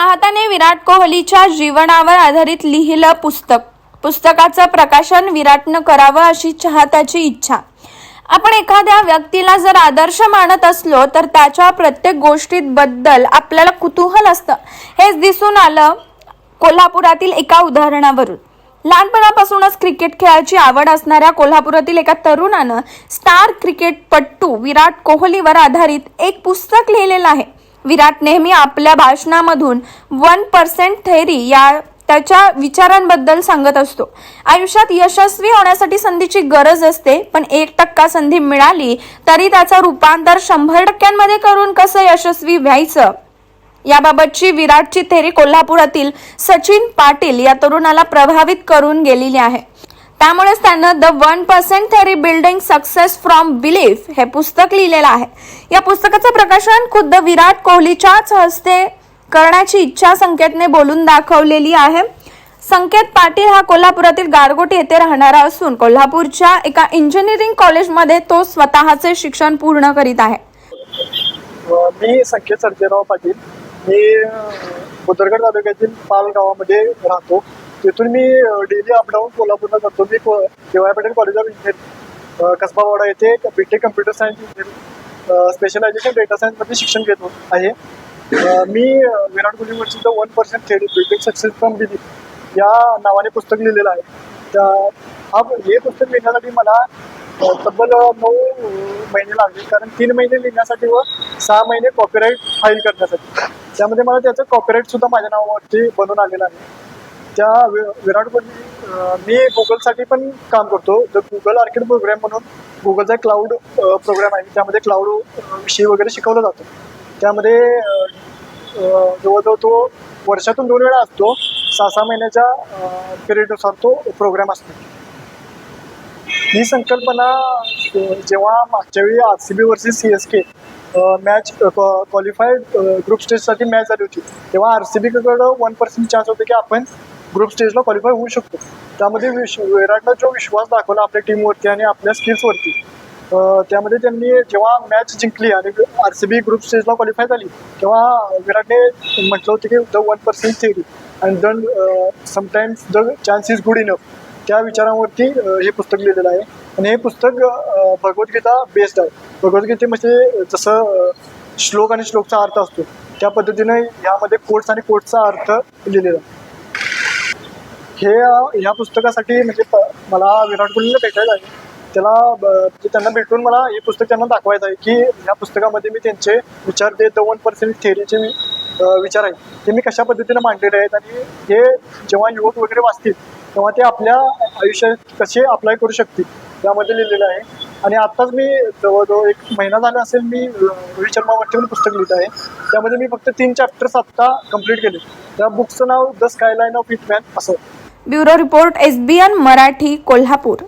चाहत्याने विराट कोहलीच्या जीवनावर आधारित लिहिलं पुस्तक. पुस्तकाचं प्रकाशन विराटनं करावं अशी चाहत्याची इच्छा. आपण एखाद्या व्यक्तीला जर आदर्श मानत असलो तर त्याच्या प्रत्येक गोष्टीबद्दल आपल्याला कुतूहल असतं. हेच दिसून आलं कोल्हापुरातील एका उदाहरणावरून. लहानपणापासूनच क्रिकेट खेळाची आवड असणाऱ्या कोल्हापुरातील एका तरुणानं स्टार क्रिकेटपट्टू विराट कोहलीवर आधारित एक पुस्तक लिहिलेलं आहे. विराट नेहमी आपल्या भाषणामधून वन पर्सेंट थेरी या त्याच्या विचारांबद्दल सांगत असतो. आयुष्यात यशस्वी होण्यासाठी संधीची गरज असते पण एक टक्का संधी मिळाली तरी त्याचं रूपांतर शंभर टक्क्यांमध्ये करून कसं यशस्वी व्हायचं? याबाबतची विराटची थेरी कोल्हापुरातील सचिन पाटील या तरुणाला प्रभावित करून गेलेली आहे. त्यामुळेच त्यानं the one percent theory building success from belief हे पुस्तक लिहिलेलं आहे. या पुस्तकाचं प्रकाशन खुद्द विराट कोहलीच्याच हस्ते करण्याची इच्छा संकेतने बोलून दाखवलेली आहे. संकेत पाटील हा कोल्हापुरातील गारगोटी येथे राहणारा असून कोल्हापूरच्या एका इंजिनिअरिंग कॉलेजमध्ये तो स्वतःचे शिक्षण पूर्ण करीत आहे. मी संकेत सरजेराव पाटील. मी बुदरगड तालुक्यातील पाल गावामध्ये राहतो. तिथून मी डेली अपडाऊन कोल्हापूरला जातो. मी को KY Patel college of engineering Kasbawada येथे BTech computer science engineering specialization data सायन्समध्ये शिक्षण घेतो आहे. मी विराट कोहली वर्षीचं one percent theory building success from दिली. या नावाने पुस्तक लिहिलेलं आहे. त्या हा हे पुस्तक लिहिण्यासाठी मला तब्बल नऊ महिने लागले. कारण तीन महिने लिहिण्यासाठी व सहा महिने कॉपीराईट फाईल करण्यासाठी. त्यामध्ये मला त्याचं कॉपीराईट सुद्धा माझ्या नावावरती बनवून आलेलं आहे. त्या वि- विराट कोहली मी गुगलसाठी पण काम करतो. तर गुगल आर्किड प्रोग्राम म्हणून गुगलचा क्लाउड प्रोग्राम आहे त्यामध्ये क्लाउड विषयी वगैरे शिकवलं जातं. त्यामध्ये जवळजवळ तो वर्षातून दोन वेळा असतो. सहा सहा महिन्याच्या पिरियडनुसार तो प्रोग्राम असतो. ही संकल्पना जेव्हा मागच्या वेळी R C B versus C S K match qualified group स्टेजसाठी match झाली होती तेव्हा आर सी बीकडं वन पर्सेंट चान्स होते की आपण ग्रुप स्टेजला क्वालिफाय होऊ शकतो. त्यामध्ये विश विराटनं जो विश्वास दाखवला आपल्या टीमवरती आणि आपल्या स्किल्सवरती त्यामध्ये त्यांनी जेव्हा मॅच जिंकली आणि आर सी बी ग्रुप स्टेजला क्वालिफाय झाली तेव्हा विराटने म्हटलं होतं की the one percent theory and then sometimes the chance is good enough त्या विचारांवरती हे पुस्तक लिहिलेलं आहे. आणि हे पुस्तक भगवद्गीता बेस्ड आहे. भगवद्गीतेमध्ये म्हणजे जसं श्लोक आणि श्लोकचा अर्थ असतो. त्या पद्धतीने यामध्ये कोट्स आणि कोट्सचा अर्थ लिहिलेला आहे. हे या ह्या पुस्तकासाठी म्हणजे प- मला विराट कोहलीला भेटायचं आहे त्याला ब- म्हणजे त्यांना भेटून मला हे पुस्तक त्यांना दाखवायचं आहे की ह्या पुस्तकामध्ये मी त्यांचे विचार ते द वन पर्सेंट थेअरीचे विचार आहेत. ते मी कशा पद्धतीने मांडलेले आहेत आणि हे जेव्हा युवक वगैरे वाचतील तेव्हा ते आपल्या आयुष्यात कसे अप्लाय करू शकतील यामध्ये लिहिलेलं आहे. आणि आत्ताच मी जवळजवळ एक महिना झाला असेल मी रोहित शर्मावरती पण पुस्तक लिहित आहे. त्यामध्ये मी फक्त तीन चॅप्टर्स आत्ता कंप्लीट केले. त्या बुकचं नाव द स्कायलाईन ऑफ इटमॅन असं. Bureau report SBN Marathi Kolhapur.